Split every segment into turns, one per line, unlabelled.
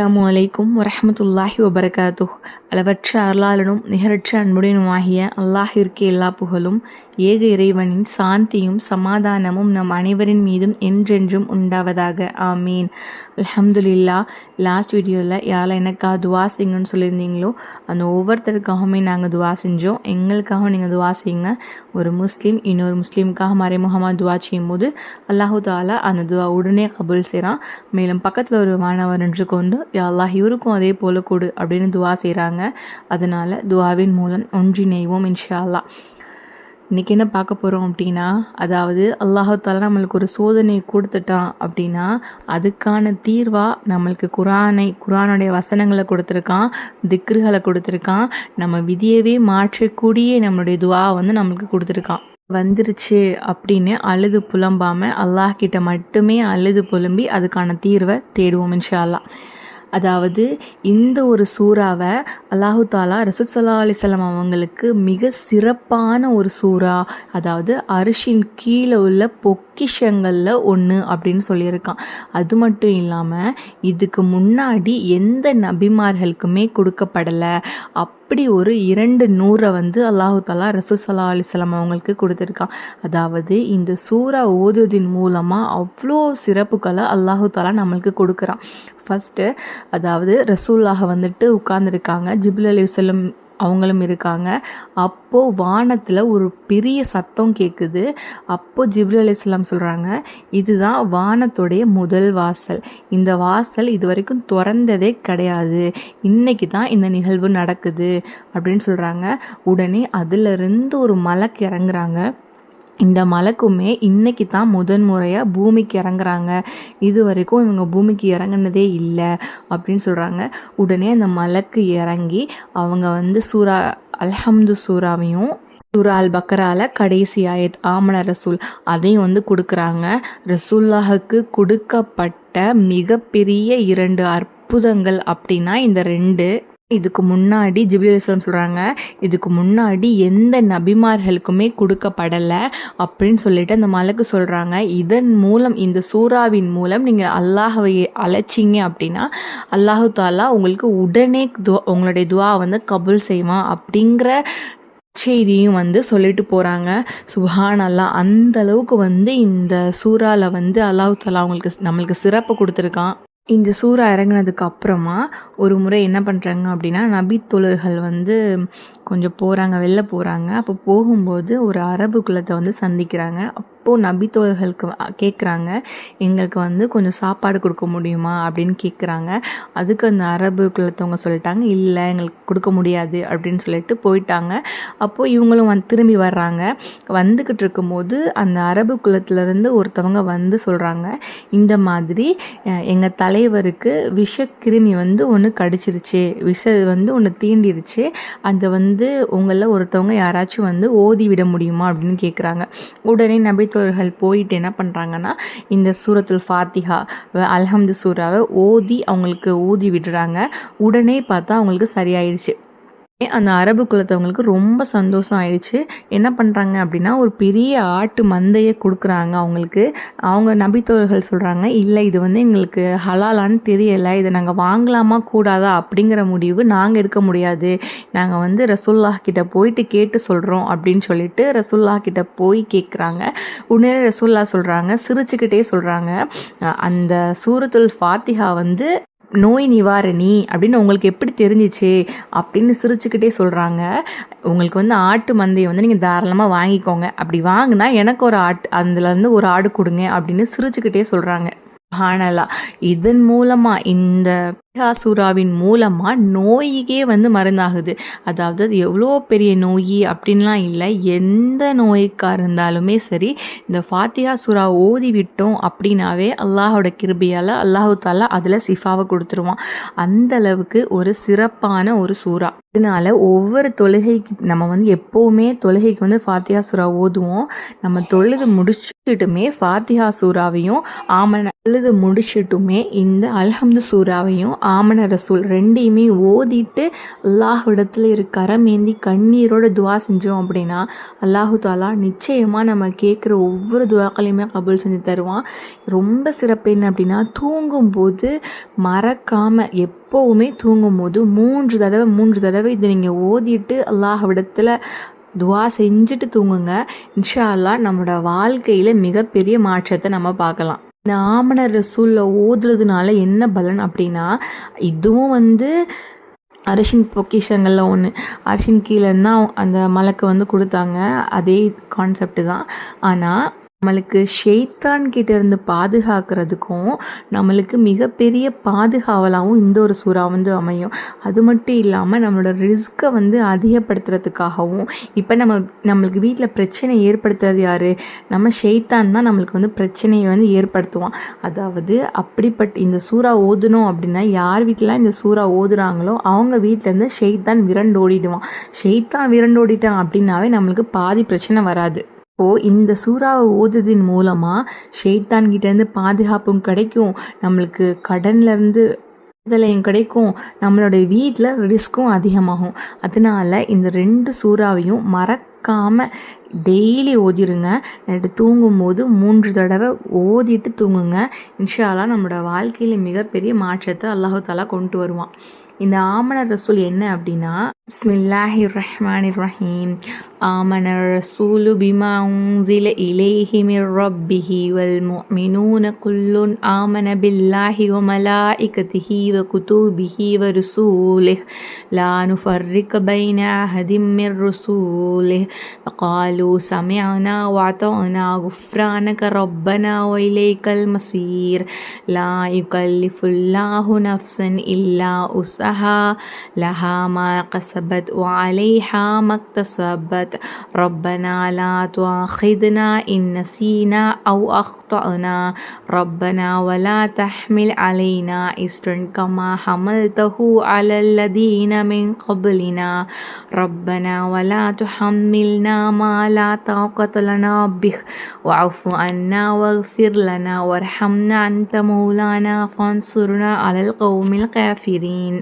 அஸ்ஸலாமு அலைக்கும் வரமத்துல்லாஹி வபரகாத்து அளவற்ற அருளாளனும் நிகரற்ற அன்புடனுமாகிய அல்லாஹிற்கு எல்லா புகழும். ஏக இறைவனின் சாந்தியும் சமாதானமும் நம் அனைவரின் மீதும் என்றென்றும் உண்டாவதாக. ஆமீன். அலமதுல்லா லாஸ்ட் வீடியோவில் யாரில் எனக்காக துவா செய்யுங்கன்னு சொல்லியிருந்தீங்களோ அந்த ஒவ்வொருத்தருக்காகவுமே நாங்கள் துவா செஞ்சோம். எங்களுக்காகவும் நீங்கள் துவா செய்யுங்க. ஒரு முஸ்லீம் இன்னொரு முஸ்லீமுக்காக மறைமுகமாக துவா செய்யும்போது அல்லாஹு தாலா அந்த துவா உடனே கபுல் செய்கிறான் மேலும் பக்கத்தில் ஒரு மாணவர் நின்று கொண்டு அல்லாஹ் இவருக்கும் அதே போல கொடு அப்படின்னு துவா செய்கிறாங்க அதனால் துவாவின் மூலம் ஒன்றிணைவோம் இன்ஷா அல்லாஹ். இன்றைக்கி என்ன பார்க்க போகிறோம் அப்படின்னா அதாவது அல்லாஹால நம்மளுக்கு ஒரு சோதனையை கொடுத்துட்டான் அப்படின்னா அதுக்கான தீர்வாக நம்மளுக்கு குரானை குரானுடைய வசனங்களை கொடுத்துருக்கான் திக்ருகளை கொடுத்துருக்கான் நம்ம விதியவே மாற்றக்கூடிய நம்மளுடைய துவா வந்து நம்மளுக்கு கொடுத்துருக்கான். வந்துருச்சு அப்படின்னு அழுது புலம்பாமல் அல்லாஹ் கிட்ட மட்டுமே அழுது புலம்பி அதுக்கான தீர்வை தேடுவோம் இன்ஷா அல்லாஹ். அதாவது இந்த ஒரு சூறாவை அல்லாஹு தாலா ரசூசல்லா அலிசல்லாம் அவங்களுக்கு மிக சிறப்பான ஒரு சூறா அதாவது அரிசின் கீழே உள்ள பொக்கிஷங்களில் ஒன்று அப்படின்னு சொல்லியிருக்கான். அது மட்டும் இல்லாமல் இதுக்கு முன்னாடி எந்த நபிமார்களுக்குமே கொடுக்கப்படலை. அப் அப்படி ஒரு இரண்டு நூறை வந்து அல்லாஹு தாலா ரசூசல்லா அலிசல்லாம் அவங்களுக்கு கொடுத்துருக்கான் அதாவது இந்த சூறா ஓதுவதின் மூலமாக அவ்வளோ சிறப்புகளை அல்லாஹு தாலா நம்மளுக்கு கொடுக்குறான். ஃபஸ்ட்டு அதாவது ரசூல்லாக வந்துட்டு உட்கார்ந்துருக்காங்க. ஜிபுல் அலி செல்லும் அவங்களும் இருக்காங்க. அப்போது வானத்தில் ஒரு பெரிய சத்தம் கேட்குது அப்போது ஜிப்ரி அலிஸ்லாம் சொல்கிறாங்க இதுதான் வானத்துடைய முதல் வாசல். இந்த வாசல் இது வரைக்கும் திறந்ததே கிடையாது. இன்றைக்கி தான் இந்த நிகழ்வு நடக்குது. அப்படின்னு சொல்கிறாங்க உடனே அதிலிருந்து ஒரு மலைக்கு இறங்குறாங்க. இந்த மலைக்குமே இன்றைக்கி தான் முதன் முறையாக பூமிக்கு இறங்குறாங்க. இது வரைக்கும் இவங்க பூமிக்கு இறங்குனதே இல்லை அப்படின்னு சொல்கிறாங்க உடனே அந்த மலைக்கு இறங்கி அவங்க வந்து சூரா அல்ஹம்து சூறாவையும் சூரா அல் பக்கரால கடைசி ஆயத் ஆமன ரசூல் அதையும் வந்து கொடுக்குறாங்க. ரசூல்லாஹுக்கு கொடுக்கப்பட்ட மிகப்பெரிய இரண்டு அற்புதங்கள் அப்படின்னா இந்த ரெண்டு இதுக்கு முன்னாடி ஜிபிலி அலிஸ்லாம் சொல்கிறாங்க இதுக்கு முன்னாடி எந்த நபிமார்களுக்குமே கொடுக்கப்படலை அப்படின்னு சொல்லிட்டு அந்த மலக்கு சொல்கிறாங்க இதன் மூலம் இந்த சூறாவின் மூலம் நீங்கள் அல்லாஹவை அழைச்சிங்க அப்படின்னா அல்லாஹு தாலா உங்களுக்கு உடனே துவா உங்களுடைய துவா வந்து கபுல் செய்வான் அப்படிங்கிற செய்தியும் வந்து சொல்லிட்டு போகிறாங்க சுபான் அல்லா அந்த அளவுக்கு வந்து இந்த சூறாவில் வந்து அல்லாஹு தாலா அவங்களுக்கு நம்மளுக்கு சிறப்பு கொடுத்துருக்கான். இந்த சூறா இறங்கினதுக்கு அப்புறமா ஒரு முறை என்ன பண்ணுறாங்க அப்படின்னா நபி தோழர்கள் வந்து கொஞ்சம் போகிறாங்க வெளில போகிறாங்க அப்போ போகும்போது ஒரு அரபு குலத்தை வந்து சந்திக்கிறாங்க. அப்போது நபி தோழர்களுக்கு கேட்குறாங்க எங்களுக்கு வந்து கொஞ்சம் சாப்பாடு கொடுக்க முடியுமா அப்படின்னு கேட்குறாங்க அதுக்கு அந்த அரபு குலத்தவங்க சொல்லிட்டாங்க இல்லை எங்களுக்கு கொடுக்க முடியாது அப்படின்னு சொல்லிட்டு போயிட்டாங்க. அப்போது இவங்களும் வந்து திரும்பி வர்றாங்க. வந்துக்கிட்டு இருக்கும்போது அந்த அரபு குலத்துலேருந்து ஒருத்தவங்க வந்து சொல்கிறாங்க இந்த மாதிரி எங்கள் தலைவருக்கு விஷக்கிருமி வந்து ஒன்று கடிச்சிருச்சு விஷ வந்து ஒன்று தீண்டிருச்சு அதை வந்து உங்களில் ஒருத்தவங்க யாராச்சும் வந்து ஓதி விட முடியுமா அப்படின்னு கேட்குறாங்க உடனே நபித்தோர்கள் போயிட்டு என்ன பண்ணுறாங்கன்னா இந்த சூரத்துல் ஃபாத்திஹா அல்ஹம்து சூராவை ஓதி அவங்களுக்கு ஊதி விடுறாங்க. உடனே பார்த்தா அவங்களுக்கு சரியாயிடுச்சு. அந்த அரபு குலத்தவங்களுக்கு ரொம்ப சந்தோஷம் ஆயிடுச்சு. என்ன பண்ணுறாங்க அப்படின்னா ஒரு பெரிய ஆட்டு மந்தையை கொடுக்குறாங்க அவங்களுக்கு. அவங்க நபித்தோர்கள் சொல்கிறாங்க இல்லை இது வந்து எங்களுக்கு ஹலாலான்னு தெரியலை. இதை நாங்கள் வாங்கலாமா கூடாதா? அப்படிங்கிற முடிவு நாங்கள் எடுக்க முடியாது. நாங்கள் வந்து ரசுல்லா கிட்ட போயிட்டு கேட்டு சொல்கிறோம் அப்படின்னு சொல்லிட்டு ரசுல்லா கிட்ட போய் கேட்குறாங்க உடனே ரசுல்லா சொல்கிறாங்க சிரிச்சுக்கிட்டே சொல்கிறாங்க அந்த சூரத்துல் ஃபாத்திஹா வந்து நோய் நிவாரணி அப்படின்னு உங்களுக்கு எப்படி தெரிஞ்சிச்சு அப்படின்னு சிரிச்சுக்கிட்டே சொல்கிறாங்க உங்களுக்கு வந்து ஆட்டு மந்தையை வந்து நீங்கள் தாராளமாக வாங்கிக்கோங்க. அப்படி வாங்கினா எனக்கு ஒரு ஆட்டு அதுலேருந்து ஒரு ஆடு கொடுங்க அப்படின்னு சிரிச்சுக்கிட்டே சொல்கிறாங்க ஹானலா இதன் மூலமாக இந்த சூறாவின் மூலமாக நோய்க்கே வந்து மருந்தாகுது. அதாவது அது எவ்வளோ பெரிய நோய் அப்படின்லாம் இல்லை. எந்த நோய்க்காக இருந்தாலுமே சரி இந்த ஃபாத்தியா சூறா ஓதி விட்டோம் அப்படின்னாவே அல்லாஹோட கிருபியால் அல்லாஹு தாலா அதில் சிஃபாவை கொடுத்துருவான். அந்த அளவுக்கு ஒரு சிறப்பான ஒரு சூறா. இதனால் ஒவ்வொரு தொழுகைக்கு நம்ம வந்து எப்போவுமே தொழுகைக்கு வந்து ஃபாத்தியா சூறா ஓதுவோம். நம்ம தொழுது முடிச்சுட்டுமே ஃபாத்தியா சூறாவையும் ஆமன தொழுது முடிச்சுட்டுமே இந்த அல்ஹம்து சூறாவையும் ஆமன ரசூல் ரெண்டையுமே ஓதிட்டு அல்லாஹ்விடத்தில் இரு கரமேந்தி கண்ணீரோட துவா செஞ்சோம் அப்படின்னா அல்லாஹு தாலா நிச்சயமாக நம்ம கேட்குற ஒவ்வொரு துவாக்களையுமே கபூல் செஞ்சு தருவான். ரொம்ப சிறப்பு என்ன அப்படின்னா தூங்கும்போது மறக்காமல் எப்போவுமே தூங்கும்போது மூன்று தடவை மூன்று தடவை இதை நீங்கள் ஓதிட்டு அல்லாஹ்விடத்தில் துவா செஞ்சுட்டு தூங்குங்க. இன்ஷா அல்லாஹ் நம்மளோட வாழ்க்கையில் மிகப்பெரிய மாற்றத்தை நம்ம பார்க்கலாம். இந்த ஆமணர் ரசூலில் ஓதுறதுனால என்ன பலன் அப்படின்னா இதுவும் வந்து அரிசின் பொக்கிஷங்களில் ஒன்று அரிசின் கீழேன்னா அந்த மலைக்கு வந்து கொடுத்தாங்க. அதே கான்செப்ட் தான். ஆனால் நம்மளுக்கு ஷெய்தான் கிட்டேருந்து பாதுகாக்கிறதுக்கும் நம்மளுக்கு மிகப்பெரிய பாதுகாவலாகவும் இந்த ஒரு சூறா வந்து அமையும். அது மட்டும் இல்லாமல் நம்மளோட ரிஸ்க்கை வந்து அதிகப்படுத்துறதுக்காகவும் இப்போ நம்ம நம்மளுக்கு வீட்டில் பிரச்சனை ஏற்படுத்துறது யார்? நம்ம ஷெய்தான் தான் நம்மளுக்கு வந்து பிரச்சனையை வந்து ஏற்படுத்துவான். அதாவது அப்படிப்பட்ட இந்த சூறா ஓதணும் அப்படின்னா யார் வீட்டிலாம் இந்த சூறா ஓதுறாங்களோ அவங்க வீட்டிலேருந்து ஷெய்தான் விரண்டோடிடுவான். ஷெய்தான் விரண்டோடிட்டான் அப்படின்னாவே நம்மளுக்கு பாதி பிரச்சனை வராது. இப்போது இந்த சூறாவை ஓதுதின் மூலமாக ஷெய்தான்கிட்டேருந்து பாதுகாப்பும் கிடைக்கும் நம்மளுக்கு கடன்லேருந்து விடுதலையும் கிடைக்கும் நம்மளுடைய வீட்டில் ரிஸ்க்கும் அதிகமாகும். அதனால் இந்த ரெண்டு சூறாவையும் மறக்காமல் டெய்லி ஓதிருங்க. நைட்டு தூங்கும்போது மூன்று தடவை ஓதிட்டு தூங்குங்க. இன்ஷாலா நம்மளோட வாழ்க்கையில் மிகப்பெரிய மாற்றத்தை அல்லாஹாலா கொண்டு வருவான். இந்த ஆமணர் ரசூல் என்ன அப்படின்னா பிஸ்மில்லாஹி ரஹ்மான் ரஹீம் ஆமணர் ரசூலு பிமா இலேஹி மிர் ரப்பிஹி வல் முஃமினூன குல்லுன் ஆமன பில்லாஹி வ மலாயிகதிஹி வ குதூபிஹி வ ருசூலிஹ். லா நுஃபர்ரிக பைன அஹதிம் மிர் ருசூலிஹ். வகாலு فقالوا سمعنا وأطعنا غفرانك ربنا وإليك المصير. لا يكلف الله نفسا إلا وسعها. لها ما كسبت وعليها ما اكتسبت. ربنا لا تؤاخذنا إن نسينا أو أخطأنا. ربنا ولا تحمل علينا إصرا كما حملته على الذين من قبلنا. ربنا ولا تحملنا ما لا طاقة لنا به واعف عنا واغفر لنا وارحمنا أنت مولانا فانصرنا على القوم الكافرين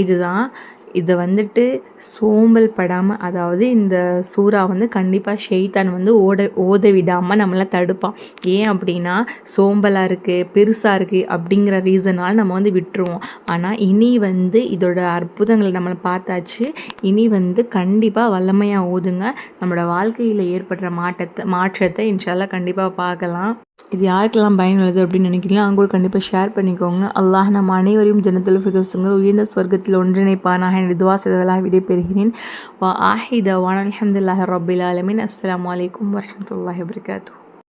இதுதான் இதை வந்துட்டு சோம்பல் படாமல் அதாவது இந்த சூறா வந்து கண்டிப்பாக ஷெய்தான் வந்து ஓட ஓத விடாமல் நம்மளை தடுப்பான். ஏன் அப்படின்னா சோம்பலாக இருக்குது பெருசாக இருக்குது அப்படிங்கிற ரீசனால் நம்ம வந்து விட்டுருவோம். ஆனால் இனி வந்து இதோட அற்புதங்களை நம்மளை பார்த்தாச்சு. இனி வந்து கண்டிப்பாக வல்லமையாக ஓதுங்க. நம்மளோட வாழ்க்கையில் ஏற்படுற மாற்றத்தை மாற்றத்தை இன்ஷால்லாம் கண்டிப்பாக பார்க்கலாம். இது யாருக்கெல்லாம் பயனுள்ளது அப்படின்னு நினைக்கிறீங்களோ அவங்க கூட கண்டிப்பாக ஷேர் பண்ணிக்கோங்க. அல்லாஹ் நம்ம அனைவரையும் ஜனத்தில் ஃபிதோசுங்கிற உயர்ந்த ஸ்வர்க்கத்தில் ஒன்றிணைப்பானாக. என்று துவா செய்தவர்களாக விடைபெறுகிறேன். வா ஆஹிதா வான் அலமதுல்லாஹ் ரபில் ஆலமின். அஸ்லாம் வலைக்கம் வரமத்துல்லாஹி வபர்காத்தூ